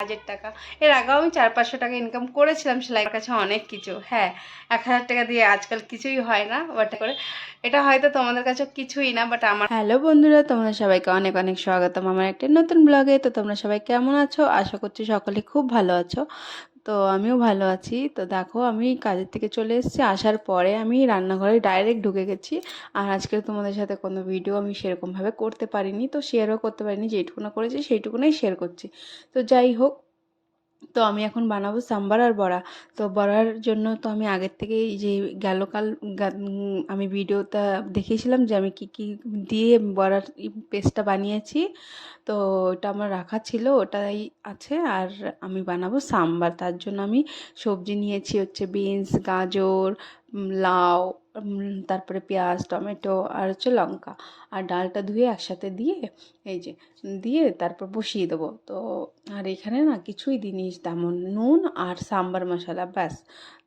হাজার টাকা। এর আগেও আমি চার পাঁচশো টাকা ইনকাম করেছিলাম সেলাইয়ের কাছে অনেক কিছু। হ্যাঁ এক হাজার টাকা দিয়ে আজকাল কিছুই হয় না বাট করে এটা হয়তো তোমাদের কাছে কিছুই না বাট আমার হ্যালো বন্ধুরা, তোমরা সবাইকে অনেক অনেক স্বাগতম আমার একটা নতুন ব্লগে তো তোমরা সবাই কেমন আছো? আশা করছি সকলে খুব ভালো আছো। তো আমিও ভালো আছি। তো দেখো, আমি কাজের থেকে চলে এসেছি। আসার পরে আমি রান্নাঘরে ডাইরেক্ট ঢুকে গেছি। আর আজকে তোমাদের সাথে কোনো ভিডিও আমি সেরকমভাবে করতে পারিনি। তো শেয়ারও করতে পারিনি। যেটুকুনা করেছি, সেইটুকুনাই শেয়ার করছি। তো যাই হোক তো আমি এখন বানাবো সাম্বার আর বড়া। তো বড়ার জন্য তো আমি আগের থেকেই যে গেল কাল আমি ভিডিওটা দেখিয়েছিলাম যে আমি কি কি দিয়ে বড়ার পেস্টটা বানিয়েছি। তো ওটা আমার রাখা ছিল, ওটাই আছে। আর আমি বানাবো সাম্বার। তার জন্য আমি সবজি নিয়েছি হচ্ছে বিনস, গাজর লাউ তারপরে পেঁয়াজ, টমেটো আর হচ্ছে লঙ্কা আর ডালটা ধুয়ে একসাথে দিয়ে এই যে দিয়ে তারপর বসিয়ে দেবো। তো আর এখানে না কিছুই দিইনি, তেমন নুন আর সাম্বার মশলা, ব্যাস।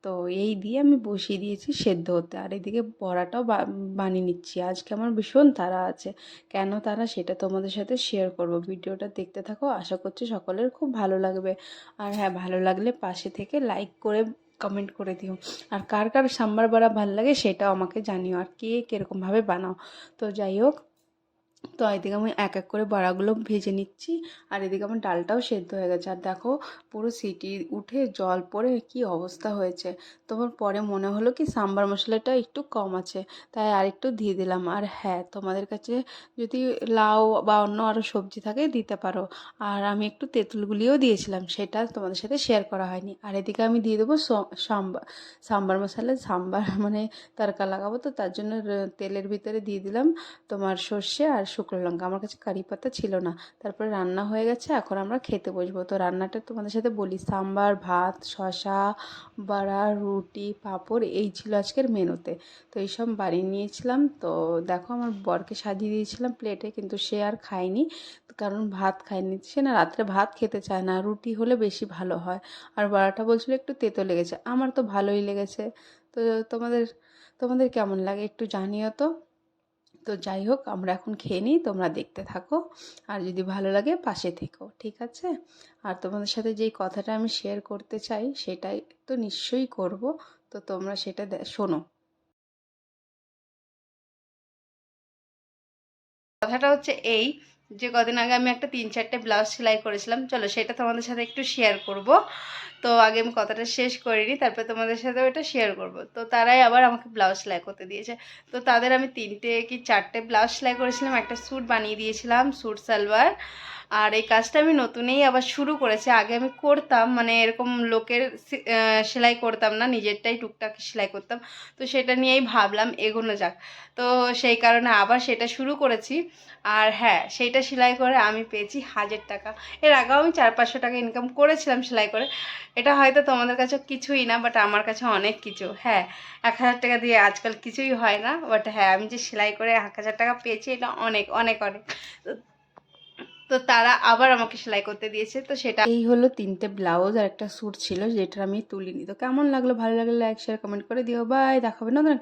তো এই দিয়ে আমি বসিয়ে দিয়েছি সেদ্ধ হতে। আর এদিকে বড়াটাও বানিয়ে নিচ্ছি। আজকে আমার ভীষণ তারা আছে। কেন তারা সেটা তোমাদের সাথে শেয়ার করব। ভিডিওটা দেখতে থাকো। আশা করছি সকলের খুব ভালো লাগবে। আর হ্যাঁ ভালো লাগলে পাশে থেকে লাইক করে কমেন্ট করে দিও। আর কার কার সাম্বার বড়া ভালো লাগে সেটাও আমাকে জানিও। আর কে কীরকমভাবে বানাও। তো যাই হোক তো এদিকে আমি এক এক করে বড়াগুলো ভেজে নিচ্ছি, আর এদিকে আমার ডালটাও সেদ্ধ হয়ে গেছে। আর দেখো, পুরো সিটি উঠে জল পড়ে কি অবস্থা হয়েছে। তোমার পরে মনে হলো কি সাম্বার মশলাটা একটু কম আছে, তাই আর একটু দিয়ে দিলাম। আর হ্যাঁ তোমাদের কাছে যদি লাউ বা অন্য আরও সবজি থাকে দিতে পারো। আর আমি একটু তেঁতুলগুলিও দিয়েছিলাম, সেটা তোমাদের সাথে শেয়ার করা হয়নি। আর এদিকে আমি দিয়ে দেবো সাম্বার সাম্বার মশলা, সাম্বার মানে তড়কা লাগাবো, তো তার জন্য তেলের ভিতরে দিয়ে দিলাম তোমার সর্ষে আর শুকনো লঙ্কা। আমার কাছে কারি পাতা ছিল না। তারপরে রান্না হয়ে গেছে, এখন আমরা খেতে বসবো। তো রান্নাটা তোমাদের সাথে বলি, সাম্বার, ভাত শশা বড়া, রুটি, পাঁপড়, এই ছিল আজকের মেনুতে। তো এইসব বাড়ি নিয়েছিলাম। তো দেখো আমার বরকে সাজিয়ে দিয়েছিলাম প্লেটে, কিন্তু সে আর খায়নি। কারণ ভাত খায়নি। সে না রাত্রে ভাত খেতে চায় না, রুটি হলে বেশি ভালো হয়। আর বড়াটা বলছিল একটু তেতো লেগেছে। আমার তো ভালোই লেগেছে। তো তোমাদের তোমাদের কেমন লাগে একটু জানিও তো? তো যাই হোক, আমরা এখন খেয়ে নিই, তোমরা দেখতে থাকো। আর যদি ভালো লাগে, পাশে থেকো, ঠিক আছে? আর তোমাদের সাথে যেই কথাটা আমি শেয়ার করতে চাই, সেটাই তো নিশ্চয়ই করব। তো তোমরা সেটা শোনো। কথাটা হচ্ছে এই যে কদিন আগে আমি একটা তিন চারটে ব্লাউজ সেলাই করেছিলাম। চলো সেটা তোমাদের সাথে একটু শেয়ার করব। তো আগে আমি কথাটা শেষ করিনি, তারপরে তোমাদের সাথে ওটা শেয়ার করব। তো তারাই আবার আমাকে ব্লাউজ সেলাই করতে দিয়েছে। তো তাদের আমি তিনটে কি চারটে ব্লাউজ সেলাই করেছিলাম, একটা স্যুট বানিয়ে দিয়েছিলাম স্যুট সালোয়ার আর এই কাজটা আমি নতুনেই আবার শুরু করেছি। আগে আমি করতাম মানে এরকম লোকের সেলাই করতাম না, নিজেরটাই টুকটাক সেলাই করতাম। তো সেটা নিয়েই ভাবলাম এগোনো যাক। তো সেই কারণে আবার সেটা শুরু করেছি। আর হ্যাঁ সেইটা সেলাই করে আমি পেয়েছি হাজার টাকা। এর আগেও আমি চার পাঁচশো টাকা ইনকাম করেছিলাম সেলাই করে। এটা হয়তো তোমাদের কাছে কিছুই না বাট আমার কাছে অনেক কিছু। হ্যাঁ এক হাজার টাকা দিয়ে আজকাল কিছুই হয় না বাট হ্যাঁ আমি যে সেলাই করে এক হাজার টাকা পেয়েছি, এটা অনেক অনেক অনেক। তো তারা আবার আমাকে সেলাই করতে দিয়েছে। তো সেটা এই হলো তিনটে ব্লাউজ আর একটা স্যুট ছিল, যেটা আমি তুলিনি। তো কেমন লাগল? ভালো লাগলে লাইক শেয়ার কমেন্ট করে দিও। বাই দেখাবে না একটা